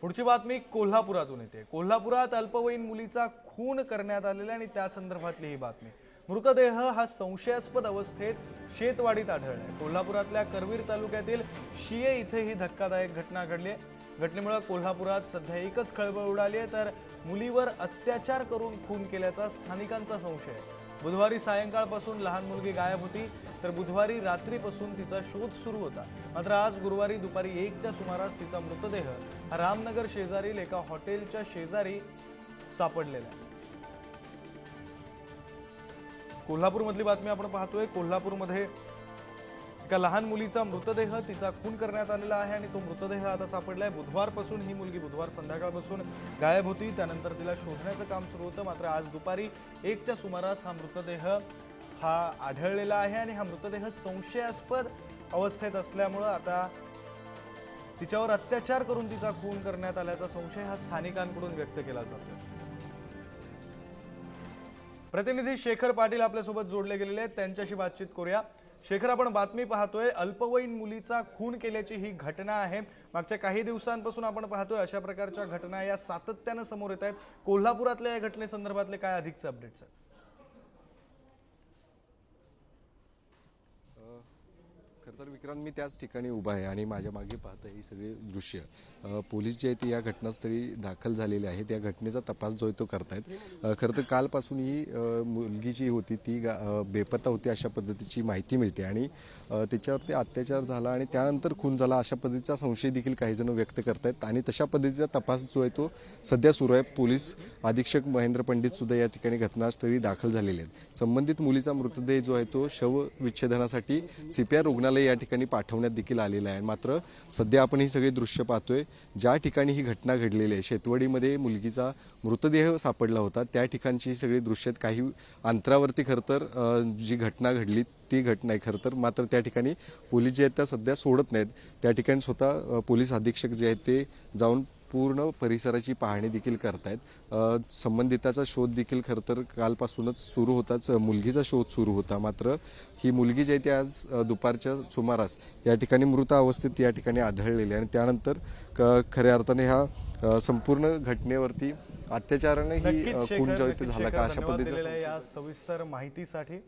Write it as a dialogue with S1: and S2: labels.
S1: पुढची बातमी कोल्हापुरातून येते. कोल्हापुरात अल्पवयीन मुलीचा खून करण्यात आलेला आणि त्या संदर्भातली ही बातमी. मृतदेह हा संशयास्पद अवस्थेत शेतवाडीत आढळला कोल्हापुरातल्या करवीर तालुक्यातील शिये इथे ही धक्कादायक घटना घडली आहे. घटनेमुळे कोल्हापुरात सध्या एकच खळबळ उडाली आहे तर मुलीवर अत्याचार करून खून केल्याचा स्थानिकांचा संशय बुधवारी सायंकाळपासून लहान मुलगी गायब होती तर बुधवारी रात्रीपासून तिचा शोध सुरू होता. मात्र आज गुरुवारी दुपारी एकच्या सुमारास तिचा मृतदेह हा रामनगर शेजारील एका हॉटेलच्या शेजारी सापडलेला आहे. कोल्हापूरमधली बातमी आपण पाहतोय. कोल्हापूरमध्ये एका लहान मुलीचा मृतदेह तिचा खून करण्यात आलेला आहे आणि तो मृतदेह आता सापडलाय. बुधवारपासून ही मुलगी बुधवार संध्याकाळपासून गायब होती. त्यानंतर तिला शोधण्याचं काम सुरू होतं. मात्र आज दुपारी एकच्या सुमारास हा मृतदेह हा आढळलेला आहे आणि हा मृतदेह संशयास्पद अवस्थेत असल्यामुळं आता तिच्यावर अत्याचार करून तिचा खून करण्यात आल्याचा संशय हा स्थानिकांकडून व्यक्त केला जातो प्रतिनिधी शेखर पाटील आपल्यासोबत जोडले गेलेले आहेत. त्यांच्याशी बातचीत करूया. शेखर आपण बातमी पाहतोय. अल्पवयीन मुलीचा खून केल्याची ही घटना आहे. मागच्या काही दिवसांपासून आपण पाहतोय अशा प्रकारच्या घटना या सातत्यानं समोर येत आहेत. कोल्हापुरातल्या या घटनेसंदर्भातले काय अधिकचे अपडेट्स आहेत?
S2: खरं तर विक्रांत मी त्याच ठिकाणी उभा आहे आणि माझ्या मागे पाहता ही सगळी दृश्य. पोलीस जे आहेत ते या घटनास्थळी दाखल झालेले आहेत. या घटनेचा तपास जो आहे तो करतायत. आहेत खरं तर कालपासून ही मुलगी जी होती ती गा- बेपत्ता होती अशा पद्धतीची माहिती मिळते आणि त्याच्यावरती तिच्यावरती अत्याचार झाला आणि त्यानंतर खून झाला अशा पद्धतीचा संशय देखील काही जण व्यक्त करतायत आणि तशा पद्धतीचा तपास जो आहे तो सध्या सुरू आहे. पोलीस अधीक्षक महेंद्र पंडित सुद्धा या ठिकाणी घटनास्थळी दाखल झालेले आहेत. संबंधित मुलीचा मृतदेह जो आहे तो शव विच्छेदनासाठी आर रुग्णालय या ठिकाणी पाठवण्यात देखील आलेला आहे मात्र सध्या आपण ही सगळी दृश्य पाहतोय ज्या ठिकाणी ही घटना घडलेली आहे शेतवडीमध्ये मुलगीचा मृतदेह सापडला होता त्या ठिकाणची ही सगळी दृश्य आहेत. काही अंतरावरती खरं तर जी घटना घडली ती घटना आहे खरं तर मात्र त्या ठिकाणी पोलीस जे आहेत त्या सध्या सोडत नाहीत त्या ठिकाणी स्वतः पोलीस अधीक्षक जे आहेत ते जाऊन पूर्ण परिसराची पाहणी देखील करतायत. संबंधिताचा शोध देखील खरं तर कालपासूनच सुरू होताच मुलगीचा शोध सुरू होता मात्र ही मुलगी जी आहे ती आज दुपारच्या सुमारास या ठिकाणी मृत अवस्थेत या ठिकाणी आढळलेली आहे. आणि त्यानंतर क- खऱ्या अर्थाने ह्या संपूर्ण घटनेवरती अत्याचाराने ही खून झाला. का अशा
S1: या सविस्तर माहितीसाठी.